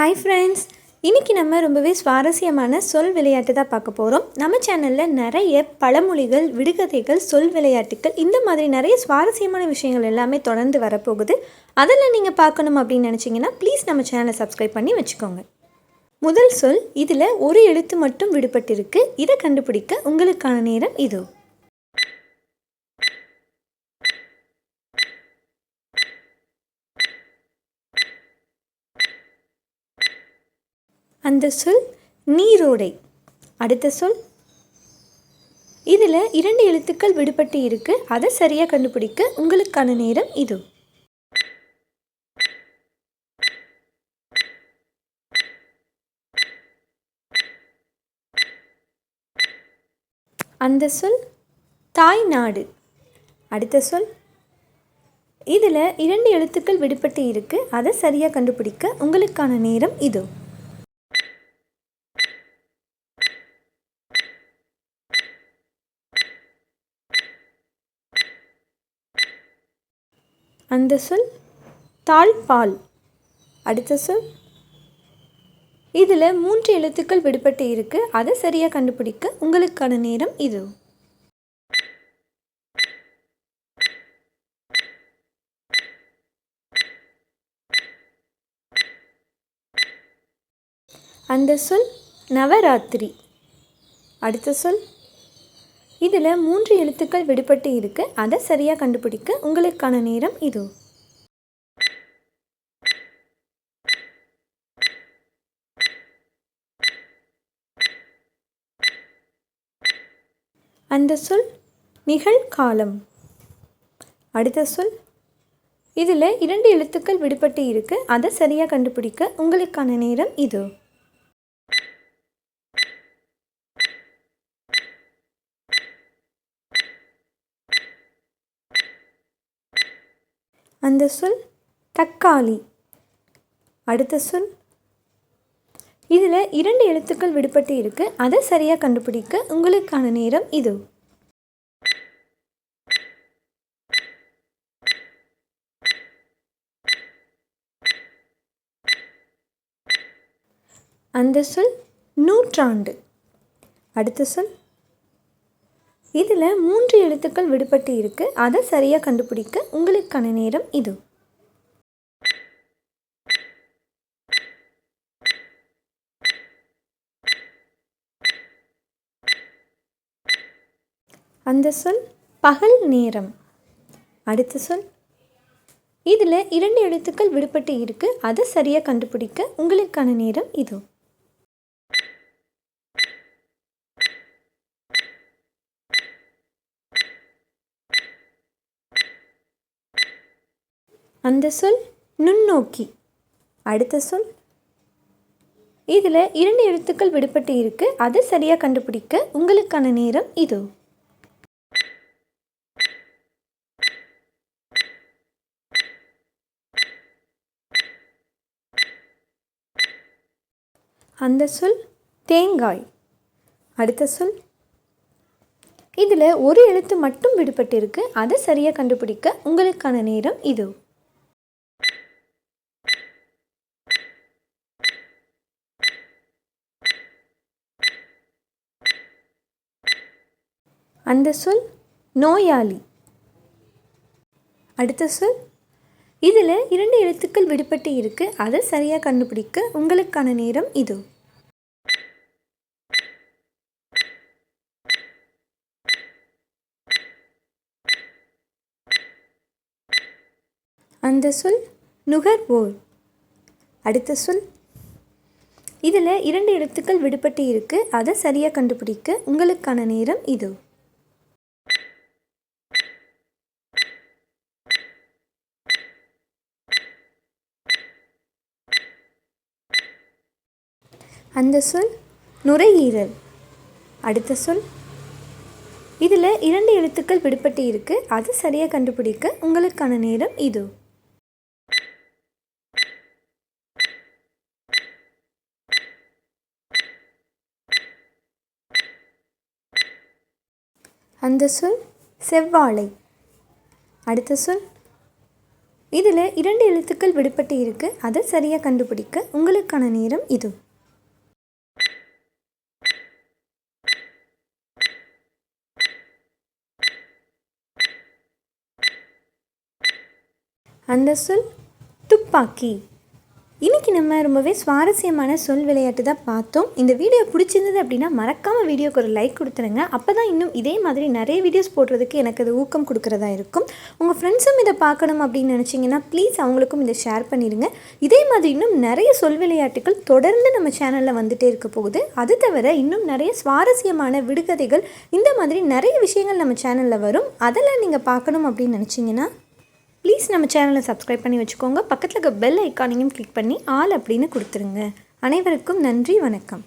Hi friends இன்றைக்கி நம்ம ரொம்பவே சுவாரஸ்யமான சொல் விளையாட்டு தான் பார்க்க போகிறோம் நம்ம சேனலில் நிறைய பழமொழிகள் விடுகதைகள் சொல் விளையாட்டுகள் இந்த மாதிரி நிறைய சுவாரஸ்யமான விஷயங்கள் எல்லாமே தொடர்ந்து வரப்போகுது. அதெல்லாம் நீங்கள் பார்க்கணும் அப்படின்னு நினச்சிங்கன்னா ப்ளீஸ் நம்ம சேனலை சப்ஸ்கிரைப் பண்ணி வச்சுக்கோங்க. முதல் சொல் இதில் ஒரு எழுத்து மட்டும் விடுபட்டிருக்கு. இதை கண்டுபிடிக்க உங்களுக்கான நேரம் இதோ. அந்த சொல் நீரோடை. அடுத்த சொல். இதில் இரண்டு எழுத்துக்கள் விடுபட்டு இருக்கு. அதை சரியாக கண்டுபிடிக்க உங்களுக்கான நேரம் இது. அந்த சொல் தாய் நாடு. அடுத்த சொல். இதில் இரண்டு எழுத்துக்கள் விடுபட்டு இருக்கு. அதை சரியாக கண்டுபிடிக்க உங்களுக்கான நேரம் இது. அந்த சொல் தாழ்பால். அடுத்த சொல். இதில் மூன்று எழுத்துக்கள் விடுபட்டு இருக்கு. அதை சரியாக கண்டுபிடிக்க உங்களுக்கான நேரம் இது. அந்த சொல் நவராத்திரி. அடுத்த சொல். இதில் மூன்று எழுத்துக்கள் விடுபட்டு இருக்கு. அதை சரியாக கண்டுபிடிக்க உங்களுக்கான நேரம் இது. அந்த சொல் நிகழ்காலம் அடுத்த சொல். இதில் இரண்டு எழுத்துக்கள் விடுபட்டு இருக்கு. அதை சரியாக கண்டுபிடிக்க உங்களுக்கான நேரம் இது. அந்த சொல் தக்காளி. அடுத்த சொல். இதில் இரண்டு எழுத்துக்கள் விடுபட்டு இருக்கு. அதை சரியாக கண்டுபிடிக்க உங்களுக்கான நேரம் இது. அந்த சொல் நூற்றாண்டு. அடுத்த சொல். இதில் மூன்று எழுத்துக்கள் விடுபட்டு இருக்கு. அதை சரியாக கண்டுபிடிக்க உங்களுக்கான நேரம் இது. அந்த சொல் பகல் நேரம். அடுத்த சொல். இதில் இரண்டு எழுத்துக்கள் விடுபட்டு இருக்கு. அதை சரியாக கண்டுபிடிக்க உங்களுக்கான நேரம் இது. அந்த சொல் நுண்ணோக்கி. அடுத்த சொல். இதில் இரண்டு எழுத்துக்கள் விடுபட்டு இருக்கு. அதை சரியாக கண்டுபிடிக்க உங்களுக்கான நேரம் இது. அந்த சொல் தேங்காய். அடுத்த சொல். இதில் ஒரு எழுத்து மட்டும் விடுபட்டு இருக்கு. அதை சரியாக கண்டுபிடிக்க உங்களுக்கான நேரம் இதோ. அந்த சொல் நோயாளி. அடுத்த சொல் இதில் இரண்டு எழுத்துக்கள் விடுபட்டு இருக்கு. அதை சரியாக கண்டுபிடிக்க உங்களுக்கான நேரம் இது. அந்த சொல் நுகர்வோர். அடுத்த சொல் இதில் இரண்டு எழுத்துக்கள் விடுபட்டு இருக்கு. அதை சரியாக கண்டுபிடிக்க உங்களுக்கான நேரம் இதோ. அந்த சொல் நுரையீரல். அடுத்த சொல். இதில் இரண்டு எழுத்துக்கள் விடுபட்டு இருக்கு. அது சரியாக கண்டுபிடிக்க உங்களுக்கான நேரம் இது. அந்த சொல் செவ்வாழை. அடுத்த சொல். இதில் இரண்டு எழுத்துக்கள் விடுபட்டு இருக்குது அதை சரியாக கண்டுபிடிக்க உங்களுக்கான நேரம் இது. அந்த சொல் துப்பாக்கி. இன்றைக்கி நம்ம ரொம்பவே சுவாரஸ்யமான சொல் விளையாட்டு தான் பார்த்தோம். இந்த வீடியோ பிடிச்சிருந்தது அப்படின்னா மறக்காமல் வீடியோக்கு ஒரு லைக் கொடுத்துருங்க. அப்போ தான் இன்னும் இதே மாதிரி நிறைய வீடியோஸ் போடுறதுக்கு எனக்கு அது ஊக்கம் கொடுக்குறதா இருக்கும். உங்கள் ஃப்ரெண்ட்ஸும் இதை பார்க்கணும் அப்படின்னு நினச்சிங்கன்னா ப்ளீஸ் அவங்களுக்கும் இதை ஷேர் பண்ணிடுங்க இதே மாதிரி இன்னும் நிறைய சொல் விளையாட்டுகள் தொடர்ந்து நம்ம சேனலில் வந்துகிட்டே இருக்க போகுது. அது தவிர இன்னும் நிறைய சுவாரஸ்யமான விடுகதைகள் இந்த மாதிரி நிறைய விஷயங்கள் நம்ம சேனலில் வரும். அதெல்லாம் நீங்கள் பார்க்கணும் அப்படின்னு நினச்சிங்கன்னா ப்ளீஸ் நம்ம சேனலை சப்ஸ்கிரைப் பண்ணி வச்சுக்கோங்க. பக்கத்தில் இருக்க பெல் ஐக்கானையும் கிளிக் பண்ணி ஆல் அப்படின்னு கொடுத்துருங்க. அனைவருக்கும் நன்றி வணக்கம்.